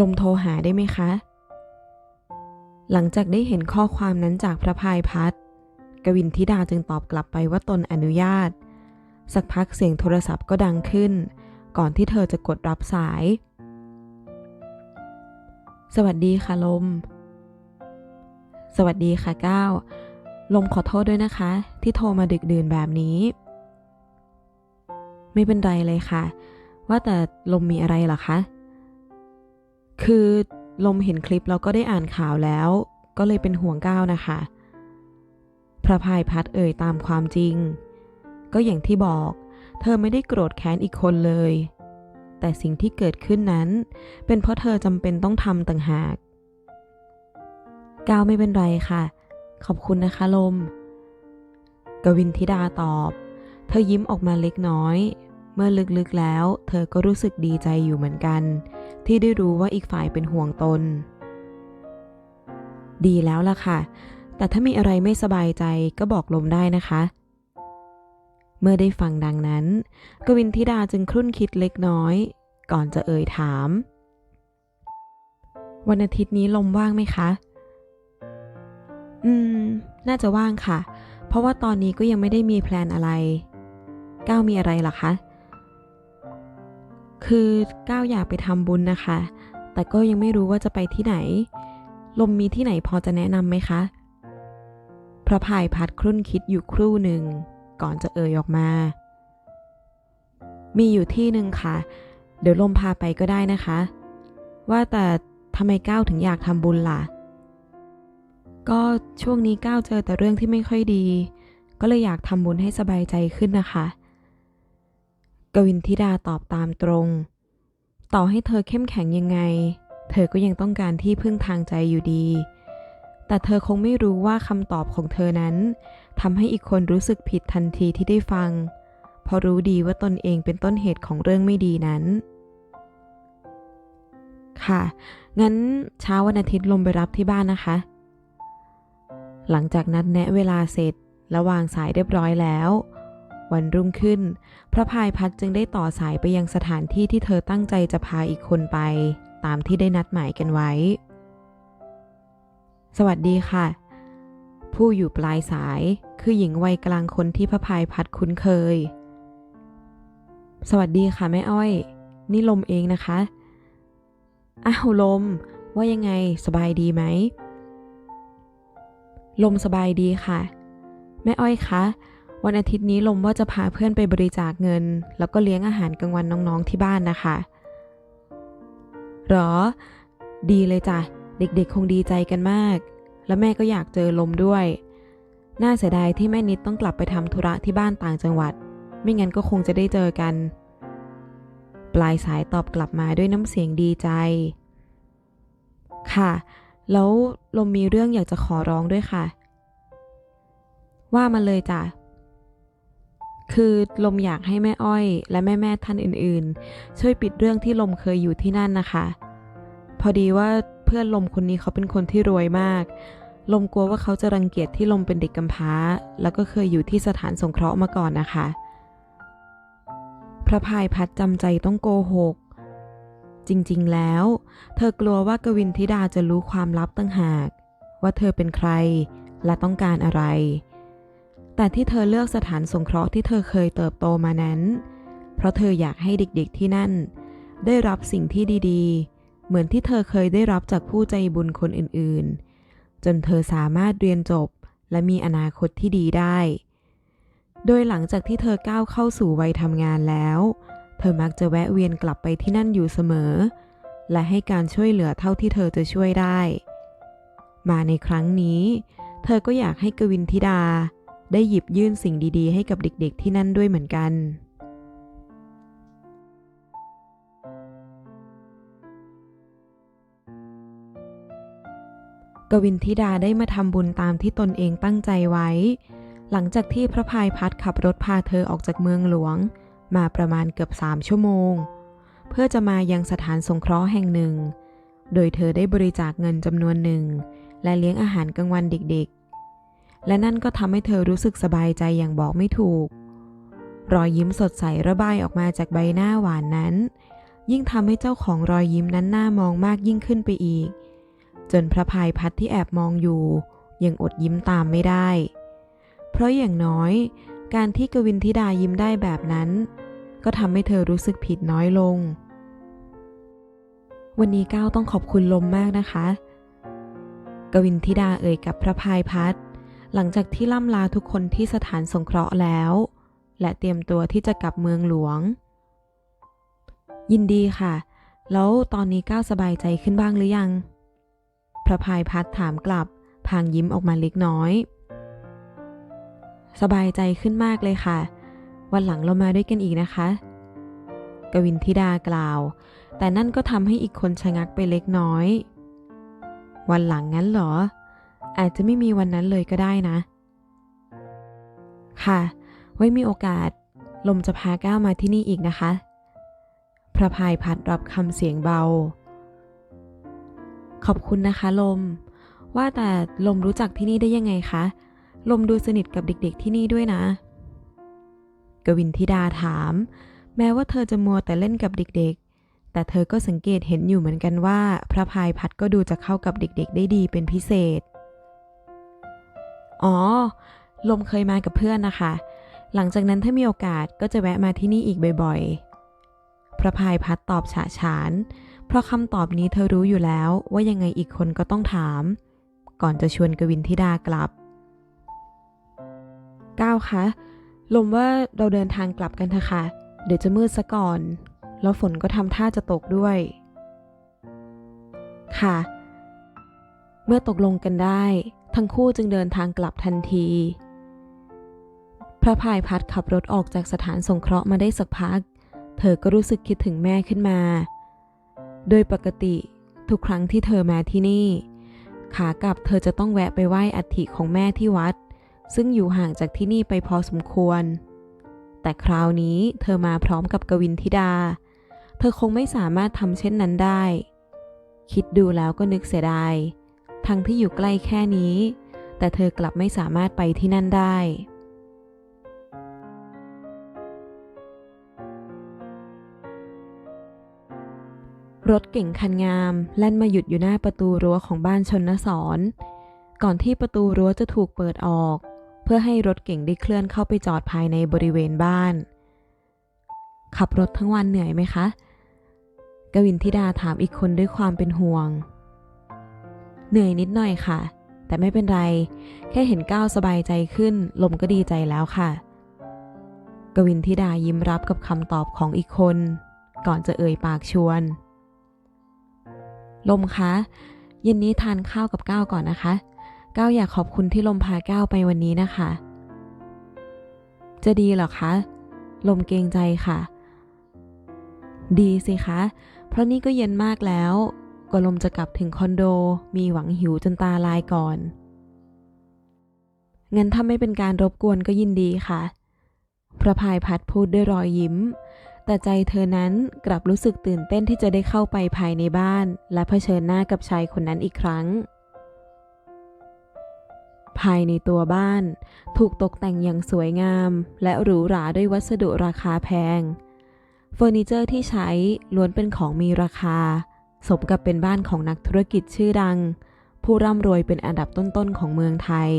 ลมโทรหาได้ไหมคะ หลังจากได้เห็นข้อความนั้นจากพระพายพัฒน์กวินธิดาจึงตอบกลับไปว่าตนอนุญาต สักพักเสียงโทรศัพท์ก็ดังขึ้น ก่อนที่เธอจะกดรับสาย สวัสดีค่ะลม สวัสดีค่ะก้าวลมขอโทษด้วยนะคะ ที่โทรมาดึกดื่นแบบนี้ ไม่เป็นไรเลยค่ะ ว่าแต่ลมมีอะไรหรอคะ คือลมเห็นคลิปแล้วก็ได้อ่านข่าวแล้ว ก็เลยเป็นห่วงก้าวนะคะ พระพายพัดเอ่ยตามความจริง ก็อย่างที่บอก เธอไม่ได้โกรธแค้นอีกคนเลย แต่สิ่งที่เกิดขึ้นนั้น เป็นเพราะเธอจำเป็นต้องทำต่างหาก ก้าวไม่เป็นไรค่ะ ขอบคุณนะคะลม กวินธิดาตอบ เธอยิ้มออกมาเล็กน้อย เมื่อลึกๆแล้ว เธอก็รู้สึกดีใจอยู่เหมือนกัน ที่ได้รู้ว่าอีกฝ่ายเป็นห่วงตน ดีแล้วล่ะค่ะ แต่ถ้ามีอะไรไม่สบายใจก็บอกลมได้นะคะ เมื่อได้ฟังดังนั้น กวินธิดาจึงครุ่นคิดเล็กน้อย ก่อนจะเอ่ยถาม วันอาทิตย์นี้ลมว่างไหมคะ อืม น่าจะว่างค่ะ เพราะว่าตอนนี้ก็ยังไม่ได้มีแพลนอะไร ก้าวมีอะไรล่ะคะ คือก้าวอยากไปทำบุญนะคะ แต่ก็ยังไม่รู้ว่าจะไปที่ไหน ลมมีที่ไหนพอจะแนะนำไหมคะพระพายพัดครุ่นคิดอยู่ครู่หนึ่ง ก่อนจะเอ่ยออกมา มีอยู่ที่หนึ่งค่ะ เดี๋ยวลมพาไปก็ได้นะคะ ว่าแต่ทำไมก้าวถึงอยากทำบุญล่ะ ก็ช่วงนี้ก้าวเจอแต่เรื่องที่ไม่ค่อยดี ก็เลยอยากทำบุญให้สบายใจขึ้นนะคะ กวินธิดาตอบตามตรง ต่อให้เธอเข้มแข็งยังไง เธอก็ยังต้องการที่พึ่งทางใจอยู่ดี แต่เธอคงไม่รู้ว่าคำตอบของเธอนั้นทำให้อีกคนรู้สึกผิดทันทีที่ได้ฟัง เพราะรู้ดีว่าตนเองเป็นต้นเหตุของเรื่องไม่ดีนั้น ค่ะ งั้นเช้าวันอาทิตย์ลมไปรับที่บ้านนะคะ หลังจากนัดแนะเวลาเสร็จและวางสายเรียบร้อยแล้ว วันรุ่งขึ้น พระพายพัดจึงได้ต่อสายไปยังสถานที่ที่เธอตั้งใจจะพาอีกคนไป ตามที่ได้นัดหมายกันไว้ สวัสดีค่ะ ผู้อยู่ปลายสายคือหญิงวัยกลางคนที่พระพายพัดคุ้นเคย สวัสดีค่ะแม่อ้อย นี่ลมเองนะคะอ้าวลม ว่ายังไงสบายดีไหม ลมสบายดีค่ะ แม่อ้อยคะ วันอาทิตย์นี้ลมว่าจะพาเพื่อนไปบริจาคเงิน แล้วก็เลี้ยงอาหารกลางวันน้องๆที่บ้านนะคะ หรอ ดีเลยจ้ะ เด็กๆคงดีใจกันมาก แล้วแม่ก็อยากเจอลมด้วย น่าเสียดายที่แม่นิดต้องกลับไปทำธุระที่บ้านต่างจังหวัด ไม่งั้นก็คงจะได้เจอกัน ปลายสายตอบกลับมาด้วยน้ำเสียงดีใจ ค่ะ แล้วลมมีเรื่องอยากจะขอร้องด้วยค่ะ ว่ามาเลยจ้ะ คือลมอยากให้แม่อ้อย และแม่แม่ท่านอื่นๆ ช่วยปิดเรื่องที่ลมเคยอยู่ที่นั่นนะคะ พอดีว่าเพื่อนลมคนนี้เขาเป็นคนที่รวยมาก ลมกลัวว่าเขาจะรังเกียจที่ลมเป็นเด็กกำพร้า แล้วก็เคยอยู่ที่สถานสงเคราะห์มาก่อนนะคะ พระพายพัดจำใจต้องโกหก จริงๆแล้ว เธอกลัวว่ากวินธิดาจะรู้ความลับตั้งหาก ว่าเธอเป็นใครและต้องการอะไร แต่ที่เธอเลือกสถานสงเคราะห์ที่เธอเคยเติบโตมานั้น เพราะเธออยากให้เด็กๆที่นั่น ได้รับสิ่งที่ดีๆ เหมือนที่เธอเคยได้รับจากผู้ใจบุญคนอื่นๆ จนเธอสามารถเรียนจบและมีอนาคตที่ดีได้ โดยหลังจากที่เธอก้าวเข้าสู่วัยทำงานแล้ว เธอมักจะแวะเวียนกลับไปที่นั่นอยู่เสมอ และให้การช่วยเหลือเท่าที่เธอจะช่วยได้ มาในครั้งนี้ เธอก็อยากให้กวินธิดา ได้หยิบยื่นสิ่งดีๆ ให้กับเด็กๆที่นั่นด้วยเหมือนกันกวินธิดาได้มาทำบุญตามที่ตนเองตั้งใจไว้ หลังจากที่พระพายพัดขับรถพาเธอออกจากเมืองหลวง มาประมาณเกือบสามชั่วโมง เพื่อจะมายังสถานสงเคราะห์แห่งหนึ่ง โดยเธอได้บริจาคเงินจำนวนหนึ่ง และเลี้ยงอาหารกลางวันเด็กๆ และนั่นก็ทำให้เธอรู้สึกสบายใจอย่างบอกไม่ถูก รอยยิ้มสดใสระบายออกมาจากใบหน้าหวานนั้น ยิ่งทำให้เจ้าของรอยยิ้มนั้นหน่ามองมากยิ่งขึ้นไปอีก จนพระพายพัดที่แอบมองอยู่ยังอดยิ้มตามไม่ได้ เพราะอย่างน้อย การที่กวินธิดายิ้มได้แบบนั้น ก็ทำให้เธอรู้สึกผิดน้อยลง วันนี้ก้าวต้องขอบคุณลมมากนะคะ กวินธิดาเอ่ยกับพระพายพัด หลังจากที่ล่ำลาทุกคนที่สถานสงเคราะห์แล้ว และเตรียมตัวที่จะกลับเมืองหลวง ยินดีค่ะ แล้วตอนนี้ก้าวสบายใจขึ้นบ้างหรือยัง พระพายพัดถามกลับ พางยิ้มออกมาเล็กน้อย สบายใจขึ้นมากเลยค่ะ วันหลังเรามาด้วยกันอีกนะคะ กวินธิดากล่าว แต่นั่นก็ทำให้อีกคนชะงักไปเล็กน้อย วันหลังงั้นเหรอ อาจจะไม่มีวันนั้นเลยก็ได้นะ ค่ะ ไว้มีโอกาสลมจะพาก้าวมาที่นี่อีกนะคะ พระพายพัดรับคำเสียงเบา ขอบคุณนะคะลม ว่าแต่ลมรู้จักที่นี่ได้ยังไงคะ ลมดูสนิทกับเด็กๆที่นี่ด้วยนะ กวินธิดาถาม แม้ว่าเธอจะมัวแต่เล่นกับเด็กๆ แต่เธอก็สังเกตเห็นอยู่เหมือนกันว่า พระพายพัดก็ดูจะเข้ากับเด็กๆ ได้ดีเป็นพิเศษ อ๋อ ลมเคยมากับเพื่อนนะคะ หลังจากนั้นถ้ามีโอกาสก็จะแวะมาที่นี่อีกบ่อยๆ พระพายพัดตอบฉะฉาน เพราะคำตอบนี้เธอรู้อยู่แล้วว่ายังไงอีกคนก็ต้องถาม ก่อนจะชวนกวินธิดากลับก้าวคะลมว่าเราเดินทางกลับกันเถอะค่ะ เดี๋ยวจะมืดซะก่อน แล้วฝนก็ทำท่าจะตกด้วย ค่ะ เมื่อตกลงกันได้ ทั้งคู่จึงเดินทางกลับทันที พระพายพัดขับรถออกจากสถานสงเคราะห์มาได้สักพัก เธอก็รู้สึกคิดถึงแม่ขึ้นมา โดยปกติทุกครั้งที่เธอมาที่นี่ ขากลับเธอจะต้องแวะไปไหว้อัฐิของแม่ที่วัด ซึ่งอยู่ห่างจากที่นี่ไปพอสมควร แต่คราวนี้เธอมาพร้อมกับกวินธิดา เธอคงไม่สามารถทำเช่นนั้นได้ คิดดูแล้วก็นึกเสียดาย ทั้งที่อยู่ใกล้แค่นี้ แต่เธอกลับไม่สามารถไปที่นั่นได้ รถเก่งคันงามแล่นมาหยุดอยู่หน้าประตูรั้วของบ้านชนสอนก่อนที่ประตูรั้วจะถูกเปิดออก เพื่อให้รถเก่งได้เคลื่อนเข้าไปจอดภายในบริเวณบ้าน ขับรถทั้งวันเหนื่อยไหมคะ กวินธิดาถามอีกคนด้วยความเป็นห่วง เหนื่อยนิดหน่อยค่ะ แต่ไม่เป็นไร แค่เห็นก้าวสบายใจขึ้น ลมก็ดีใจแล้วค่ะ กวินธิดายิ้มรับกับคำตอบของอีกคน ก่อนจะเอ่ยปากชวน ลมคะเย็นนี้ทานข้าวกับก้าวก่อนนะคะก้าวอยากขอบคุณที่ลมพาก้าวไปวันนี้นะคะ จะดีเหรอคะ ลมเกรงใจค่ะ ดีสิคะ เพราะนี่ก็เย็นมากแล้ว กว่าลมจะกลับถึงคอนโด มีหวังหิวจนตาลายก่อนงั้นถ้าไม่เป็นการรบกวนก็ยินดีค่ะ พระพายพัดพูดด้วยรอยยิ้ม แต่ใจเธอนั้นกลับรู้สึกตื่นเต้นที่จะได้เข้าไปภายในบ้าน และเผชิญหน้ากับชายคนนั้นอีกครั้ง ภายในตัวบ้าน ถูกตกแต่งอย่างสวยงาม และหรูหราด้วยวัสดุราคาแพง เฟอร์นิเจอร์ที่ใช้ล้วนเป็นของมีราคา สมกับเป็นบ้านของนักธุรกิจชื่อดัง ผู้ร่ำรวยเป็นอันดับต้นๆของเมืองไทย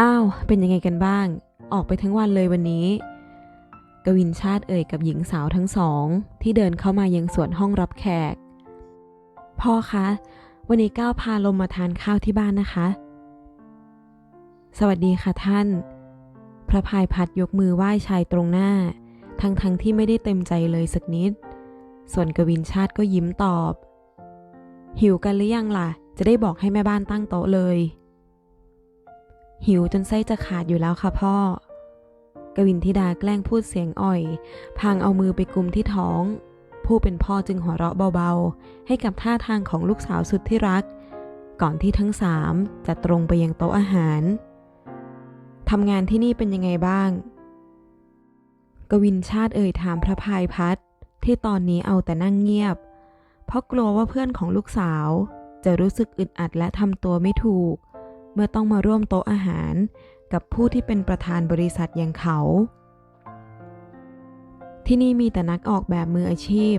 อ้าว เป็นยังไงกันบ้าง ออกไปทั้งวันเลยวันนี้ กวินชาติเอ่ยกับหญิงสาวทั้งสอง ที่เดินเข้ามายังสวนห้องรับแขก พ่อคะ วันนี้ก้าวพาลมมาทานข้าวที่บ้านนะคะ สวัสดีค่ะท่าน พระพายพัดยกมือไหว้ชายตรงหน้า ทั้งๆทที่ไม่ได้เต็มใจเลยสักนิด ส่วนกวินชาติก็ยิ้มตอบ หิวกันหรือยังล่ะ จะได้บอกให้แม่บ้านตั้งโต๊ะเลย หิวจนไส้จะขาดอยู่แล้วค่ะพ่อ กวินธิดาแกล้งพูดเสียงอ่อย พางเอามือไปกุมที่ท้อง ผู้เป็นพ่อจึงหัวเราะเบาๆ ให้กับท่าทางของลูกสาวสุดที่รัก ก่อนที่ทั้งสามจะตรงไปยังโต๊ะอาหารทำงานที่นี่เป็นยังไงบ้าง กวินชาติเอ่ยถามพระพายพัด ที่ตอนนี้เอาแต่นั่งเงียบ เพราะกลัวว่าเพื่อนของลูกสาว จะรู้สึกอึดอัดและทำตัวไม่ถูก เมื่อต้องมาร่วมโต๊ะอาหาร กับผู้ที่เป็นประธานบริษัทอย่างเขา ที่นี่มีแต่นักออกแบบมืออาชีพ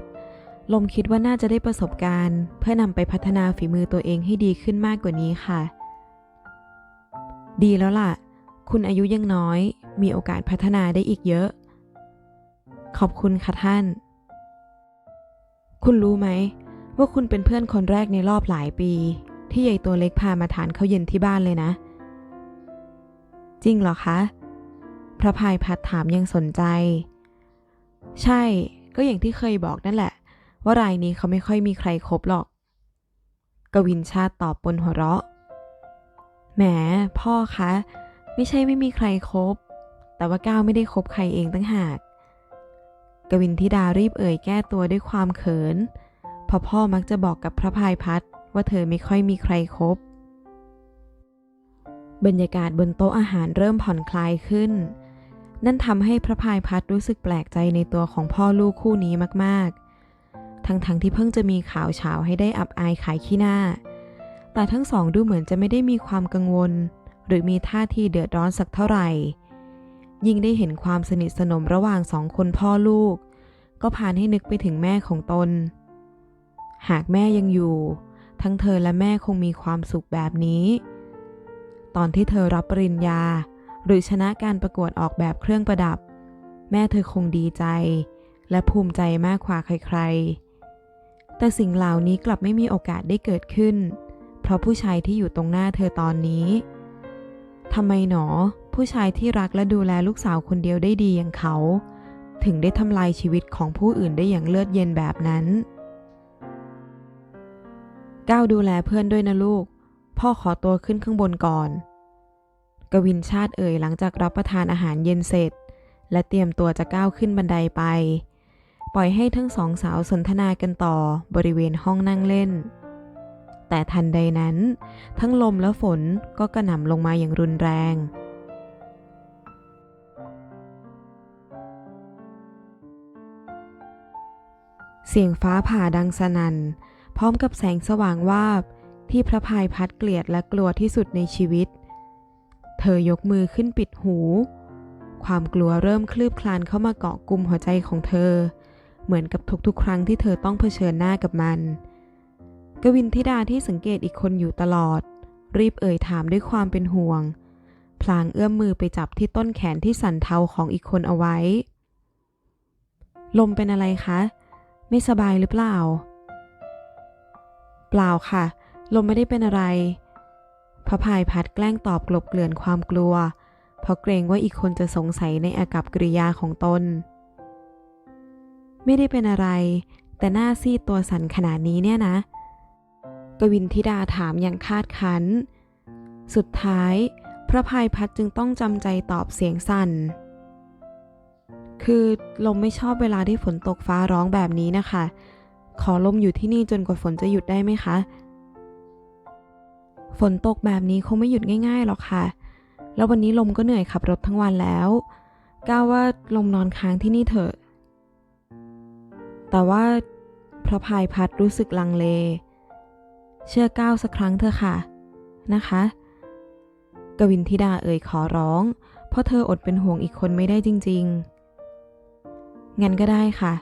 ลมคิดว่าน่าจะได้ประสบการณ์ เพื่อนำไปพัฒนาฝีมือตัวเองให้ดีขึ้นมากกว่านี้ค่ะ ดีแล้วล่ะ คุณอายุยังน้อย มีโอกาสพัฒนาได้อีกเยอะ ขอบคุณค่ะท่าน คุณรู้ไหม ว่าคุณเป็นเพื่อนคนแรกในรอบหลายปี ที่ยายตัวเล็กพามาทานข้าวเย็นที่บ้านเลยนะ จริงเหรอคะ พระพายพัดถามยังสนใจ ใช่ก็อย่างที่เคยบอกนั่นแหละ ว่ารายนี้เขาไม่ค่อยมีใครครบหรอก กวินชาติตอบปนหัวเราะแหมพ่อคะ ไม่ใช่ไม่มีใครครบแต่ว่าก้าวไม่ได้คบใครเองตั้งหาก กวินธิดารีบเอ่ยแก้ตัวด้วยความเขินเพราะพ่อมักจะบอกกับพระพายพัดว่าเธอไม่ค่อยมีใครครบบรรยากาศบนโต๊ะอาหารเริ่มผ่อนคลายขึ้น นั่นทำให้พระพายพัดรู้สึกแปลกใจในตัวของพ่อลูกคู่นี้มากๆ ทั้งๆทที่เพิ่งจะมีข่าวเฉาให้ได้อับอายขายขี้หน้า แต่ทั้งสองดูเหมือนจะไม่ได้มีความกังวล หรือมีท่าทีเดือดร้อนสักเท่าไหร่ ยิ่งได้เห็นความสนิทสนมระหว่างสองคนพ่อลูก ก็พานให้นึกไปถึงแม่ของตน หากแม่ยังอยู่ ทั้งเธอและแม่คงมีความสุขแบบนี้ ตอนที่เธอรับปริญญา หรือชนะการประกวดออกแบบเครื่องประดับ แม่เธอคงดีใจ และภูมิใจมากกว่าใครๆ แต่สิ่งเหล่านี้กลับไม่มีโอกาสได้เกิดขึ้น เพราะผู้ชายที่อยู่ตรงหน้าเธอตอนนี้ทำไมหนอ ผู้ชายที่รักและดูแลลูกสาวคนเดียวได้ดีอย่างเขา ถึงได้ทำลายชีวิตของผู้อื่นได้อย่างเลือดเย็นแบบนั้นก้าวดูแลเพื่อนด้วยนะลูก พ่อขอตัวขึ้นข้างบนก่อน กวินชาติเอ่ยหลังจากรับประทานอาหารเย็นเสร็จ และเตรียมตัวจะก้าวขึ้นบันไดไป ปล่อยให้ทั้งสองสาวสนทนากันต่อบริเวณห้องนั่งเล่น แต่ทันใดนั้น ทั้งลมและฝนก็กระหน่ำลงมาอย่างรุนแรง สียงฟ้าผ่าดังสนั่น พร้อมกับแสงสว่างวาบ ที่พระพายพัดเกลียดและกลัวที่สุดในชีวิต เธอยกมือขึ้นปิดหู ความกลัวเริ่มคลืบคลานเข้ามาเกาะกลุ่มหัวใจของเธอ เหมือนกับทุกๆ ครั้งที่เธอต้องเผชิญหน้ากับมัน กวินธิดาที่สังเกตอีกคนอยู่ตลอด รีบเอ่ยถามด้วยความเป็นห่วง พลางเอื้อมมือไปจับที่ต้นแขนที่สั่นเทาของอีกคนเอาไว้ ลมเป็นอะไรคะ ไม่สบายหรือเปล่า เปล่าค่ะ ลมไม่ได้เป็นอะไร พระพายพัดแกล้งตอบกลบเกลื่อนความกลัว เพราะเกรงว่าอีกคนจะสงสัยในอากับกริยาของตน ไม่ได้เป็นอะไร แต่หน้าซีดตัวสั่นขนาดนี้เนี่ยนะ กวินธิดาถามอย่างคาดคั้น สุดท้าย พระพายพัดจึงต้องจำใจตอบเสียงสั่น คือลมไม่ชอบเวลาที่ฝนตกฟ้าร้องแบบนี้นะคะ ขอลมอยู่ที่นี่จนกว่าฝนจะหยุดได้ไหมคะ ฝนตกแบบนี้คงไม่หยุดง่ายๆหรอกค่ะ แล้ววันนี้ลมก็เหนื่อยขับรถทั้งวันแล้วก้าวว่าลมนอนค้างที่นี่เถอะ แต่ว่าพระพายพัดรู้สึกลังเล เชื่อก้าวสักครั้งเถอะค่ะนะคะ กวินธิดาเอ่ยขอร้อง เพราะเธออดเป็นห่วงอีกคนไม่ได้จริง ๆ งั้นก็ได้ค่ะ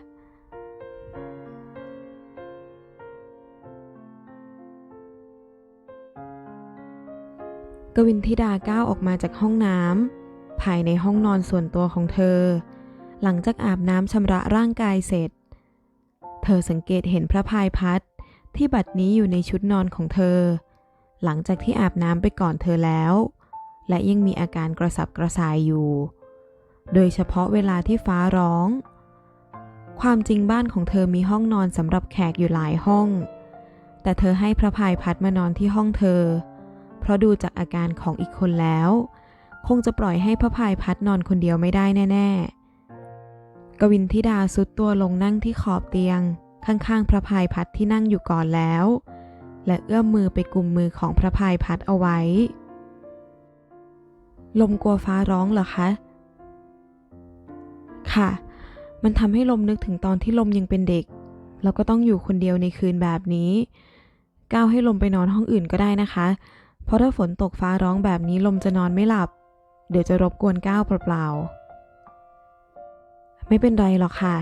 กวินธิดาก้าวออกมาจากห้องน้ำภายในห้องนอนส่วนตัวของเธอ หลังจากอาบน้ำชำระร่างกายเสร็จ เธอสังเกตเห็นพระพายพัดที่บัดนี้อยู่ในชุดนอนของเธอ หลังจากที่อาบน้ำไปก่อนเธอแล้ว และยังมีอาการกระสับกระส่ายอยู่ โดยเฉพาะเวลาที่ฟ้าร้อง ความจริงบ้านของเธอมีห้องนอนสำหรับแขกอยู่หลายห้อง แต่เธอให้พระพายพัดมานอนที่ห้องเธอ เพราะดูจากอาการของอีกคนแล้ว คงจะปล่อยให้พระพายพัดนอนคนเดียวไม่ได้แน่ ๆ กวินธิดาสุดตัวลงนั่งที่ขอบเตียง ข้างๆ พระพายพัดที่นั่งอยู่ก่อนแล้ว และเอื้อมมือไปกุมมือของพระพายพัดเอาไว้ ลมกลัวฟ้าร้องเหรอคะ ค่ะ มันทำให้ลมนึกถึงตอนที่ลมยังเป็นเด็ก แล้วก็ต้องอยู่คนเดียวในคืนแบบนี้ ก้าวให้ลมไปนอนห้องอื่นก็ได้นะคะ เพราะถ้าฝนตกฟ้าร้องแบบนี้ลมจะนอนไม่หลับ เดี๋ยวจะรบกวนก้าวเปล่าไม่เป็นไรหรอกค่ะ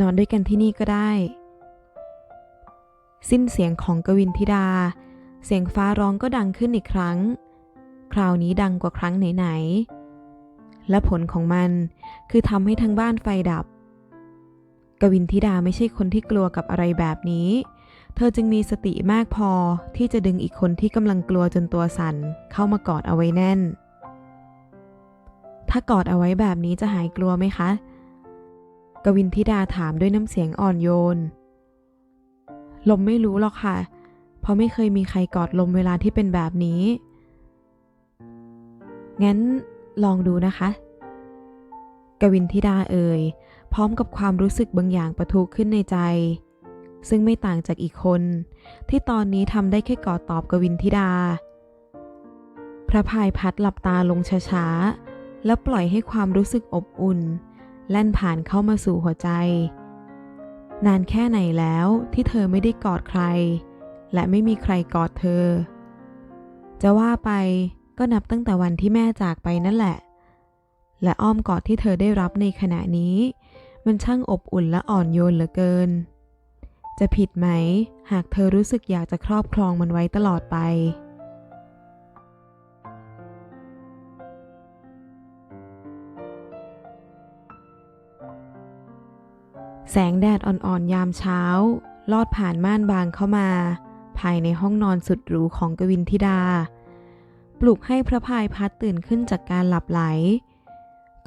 นอนด้วยกันที่นี่ก็ได้ สิ้นเสียงของกวินธิดา เสียงฟ้าร้องก็ดังขึ้นอีกครั้ง คราวนี้ดังกว่าครั้งไหนๆ และผลของมันคือทำให้ทั้งบ้านไฟดับ กวินธิดาไม่ใช่คนที่กลัวกับอะไรแบบนี้ เธอจึงมีสติมากพอที่จะดึงอีกคนที่กำลังกลัวจนตัวสั่นเข้ามากอดเอาไว้แน่น ถ้ากอดเอาไว้แบบนี้จะหายกลัวไหมคะ กวินธิดาถามด้วยน้ำเสียงอ่อนโยน ลมไม่รู้หรอกค่ะ เพราะไม่เคยมีใครกอดลมเวลาที่เป็นแบบนี้ งั้นลองดูนะคะ กวินธิดาเอ่ย พร้อมกับความรู้สึกบางอย่างประทุขึ้นในใจ ซึ่งไม่ต่างจากอีกคน ที่ตอนนี้ทำได้แค่กอดตอบกวินธิดา พระพายพัดหลับตาลงช้าๆ แล้วปล่อยให้ความรู้สึกอบอุ่น แล่นผ่านเข้ามาสู่หัวใจ นานแค่ไหนแล้วที่เธอไม่ได้กอดใคร และไม่มีใครกอดเธอ จะว่าไปก็นับตั้งแต่วันที่แม่จากไปนั่นแหละและอ้อมกอดที่เธอได้รับในขณะนี้ มันช่างอบอุ่นและอ่อนโยนเหลือเกิน จะผิดไหม หากเธอรู้สึกอยากจะครอบครองมันไว้ตลอดไป แสงแดดอ่อนๆยามเช้า ลอดผ่านม่านบางเข้ามา ภายในห้องนอนสุดหรูของกวินธิดา ปลุกให้พระพายพัดตื่นขึ้นจากการหลับไหล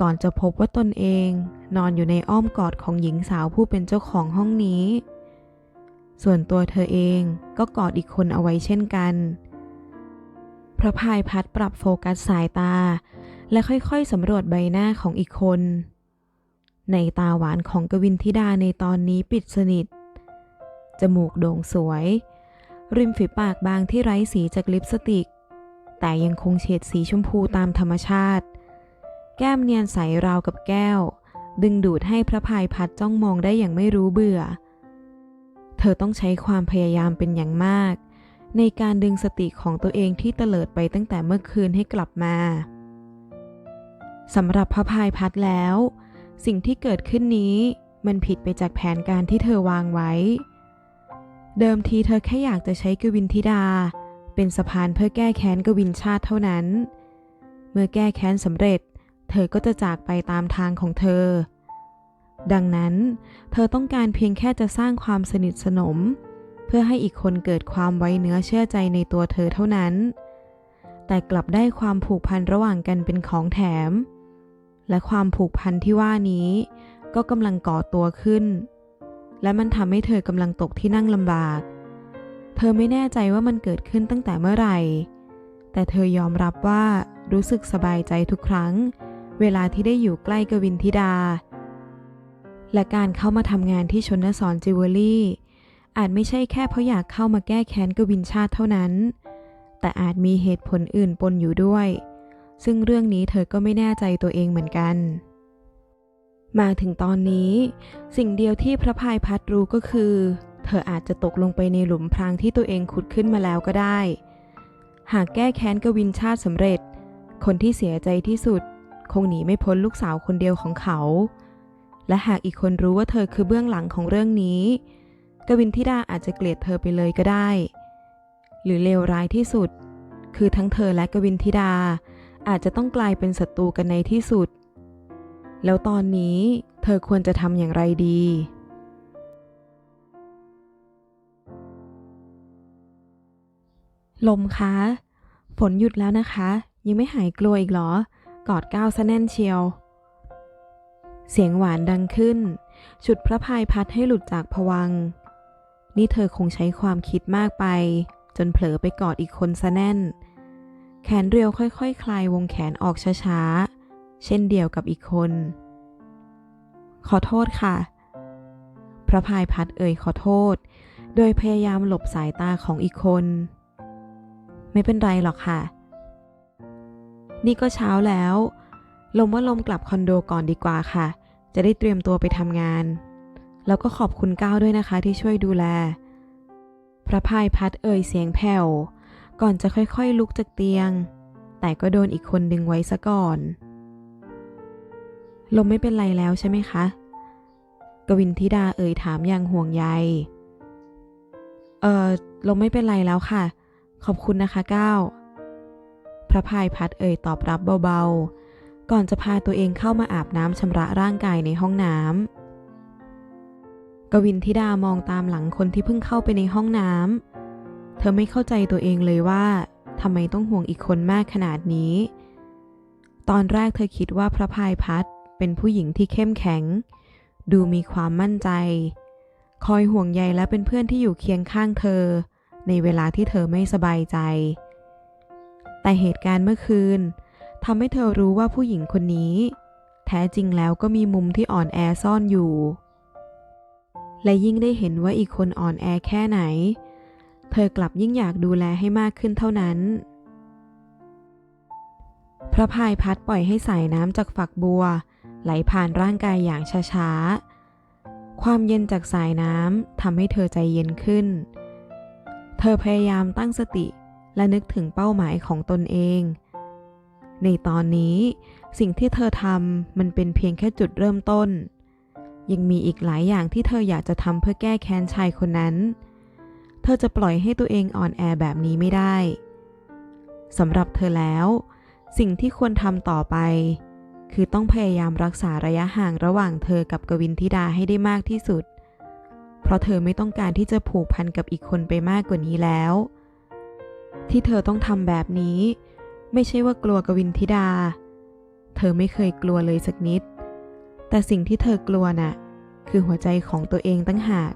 ก่อนจะพบว่าตนเอง นอนอยู่ในอ้อมกอดของหญิงสาวผู้เป็นเจ้าของห้องนี้ ส่วนตัวเธอเองก็กอดอีกคนเอาไว้เช่นกันพระพายพัดปรับโฟกัสสายตา และค่อยๆสำรวจใบหน้าของอีกคน ในตาหวานของกวินธิดาในตอนนี้ปิดสนิท จมูกโด่งสวย ริมฝีปากบางที่ไร้สีจากลิปสติก แต่ยังคงเฉดสีชมพูตามธรรมชาติ แก้มเนียนใสราวกับแก้ว ดึงดูดให้พระพายพัดจ้องมองได้อย่างไม่รู้เบื่อ เธอต้องใช้ความพยายามเป็นอย่างมาก ในการดึงสติของตัวเองที่เตลิดไปตั้งแต่เมื่อคืนให้กลับมาสำหรับพระพายพัดแล้ว สิ่งที่เกิดขึ้นนี้มันผิดไปจากแผนการที่เธอวางไว้ เดิมทีเธอแค่อยากจะใช้กวินธิดา เป็นสะพานเพื่อแก้แค้นกวินชาติเท่านั้น เมื่อแก้แค้นสำเร็จ เธอก็จะจากไปตามทางของเธอ ดังนั้น เธอต้องการเพียงแค่จะสร้างความสนิทสนม เพื่อให้อีกคนเกิดความไว้เนื้อเชื่อใจในตัวเธอเท่านั้น แต่กลับได้ความผูกพันระหว่างกันเป็นของแถม และความผูกพันที่ว่านี้ ก็กำลังก่อตัวขึ้น และมันทำให้เธอกำลังตกที่นั่งลำบาก เธอไม่แน่ใจว่ามันเกิดขึ้นตั้งแต่เมื่อไหร่ แต่เธอยอมรับว่ารู้สึกสบายใจทุกครั้ง เวลาที่ได้อยู่ใกล้กวินธิดา และการเข้ามาทำงานที่ชนสอนจิวเวลรี่ อาจไม่ใช่แค่เพราะอยากเข้ามาแก้แค้นกวินชาติเท่านั้น แต่อาจมีเหตุผลอื่นปนอยู่ด้วย ซึ่งเรื่องนี้เธอก็ไม่แน่ใจตัวเองเหมือนกัน มาถึงตอนนี้ สิ่งเดียวที่พระพายพัดรู้ก็คือ เธออาจจะตกลงไปในหลุมพรางที่ตัวเองขุดขึ้นมาแล้วก็ได้ หากแก้แค้นกวินชาติสำเร็จ คนที่เสียใจที่สุด คงหนีไม่พ้นลูกสาวคนเดียวของเขา และหากอีกคนรู้ว่าเธอคือเบื้องหลังของเรื่องนี้ กวินธิดาอาจจะเกลียดเธอไปเลยก็ได้ หรือเลวร้ายที่สุด คือทั้งเธอและกวินธิดา อาจจะต้องกลายเป็นศัตรูกันในที่สุด แล้วตอนนี้เธอควรจะทำอย่างไรดีลมคะ ฝนหยุดแล้วนะคะ ยังไม่หายกลัวอีกหรอ กอดก้าวซะแน่นเชียว เสียงหวานดังขึ้น ฉุดพระพายพัดให้หลุดจากผวัง นี่เธอคงใช้ความคิดมากไป จนเผลอไปกอดอีกคนซะแน่น แขนเรียวค่อยๆคคลายวงแขนออกช้าๆ เช่นเดียวกับอีกคน ขอโทษค่ะ พระพายพัดเอ่ยขอโทษ โดยพยายามหลบสายตาของอีกคน ไม่เป็นไรหรอกค่ะ นี่ก็เช้าแล้ว ลมว่าลมกลับคอนโดก่อนดีกว่าค่ะ จะได้เตรียมตัวไปทำงาน แล้วก็ขอบคุณก้าวด้วยนะคะที่ช่วยดูแล พระพายพัดเอ่ยเสียงแผ่ว ก่อนจะค่อยๆลุกจากเตียง แต่ก็โดนอีกคนดึงไว้ซะก่อน ลมไม่เป็นไรแล้วใช่ไหมคะ กวินธิดาเอ่ยถามอย่างห่วงใย เออลมไม่เป็นไรแล้วค่ะ ขอบคุณนะคะก้าว ระพายพัดเอ่ยตอบรับเบาๆ ก่อนจะพาตัวเองเข้ามาอาบน้ำชำระร่างกายในห้องน้ำกวินธิดามองตามหลังคนที่เพิ่งเข้าไปในห้องน้ำเธอไม่เข้าใจตัวเองเลยว่าทำไมต้องห่วงอีกคนมากขนาดนี้ ตอนแรกเธอคิดว่าพระพายพัดเป็นผู้หญิงที่เข้มแข็ง ดูมีความมั่นใจ คอยห่วงใยและเป็นเพื่อนที่อยู่เคียงข้างเธอ ในเวลาที่เธอไม่สบายใจ แต่เหตุการณ์เมื่อคืนทำให้เธอรู้ว่าผู้หญิงคนนี้ แท้จริงแล้วก็มีมุมที่อ่อนแอซ่อนอยู่ และยิ่งได้เห็นว่าอีกคนอ่อนแอแค่ไหน เธอกลับยิ่งอยากดูแลให้มากขึ้นเท่านั้น พระพายพัดปล่อยให้สายน้ำจากฝักบัว ไหลผ่านร่างกายอย่างช้าๆ ความเย็นจากสายน้ำทำให้เธอใจเย็นขึ้น เธอพยายามตั้งสติ และนึกถึงเป้าหมายของตนเอง ในตอนนี้สิ่งที่เธอทำมันเป็นเพียงแค่จุดเริ่มต้น ยังมีอีกหลายอย่างที่เธออยากจะทำเพื่อแก้แค้นชายคนนั้น เธอจะปล่อยให้ตัวเองอ่อนแอแบบนี้ไม่ได้สำหรับเธอแล้ว สิ่งที่ควรทำต่อไป คือต้องพยายามรักษาระยะห่างระหว่างเธอกับกวินธิดาให้ได้มากที่สุด เพราะเธอไม่ต้องการที่จะผูกพันกับอีกคนไปมากกว่านี้แล้ว ที่เธอต้องทำแบบนี้ ไม่ใช่ว่ากลัวกวินธิดา เธอไม่เคยกลัวเลยสักนิด แต่สิ่งที่เธอกลัวน่ะ คือหัวใจของตัวเองตั้งหาก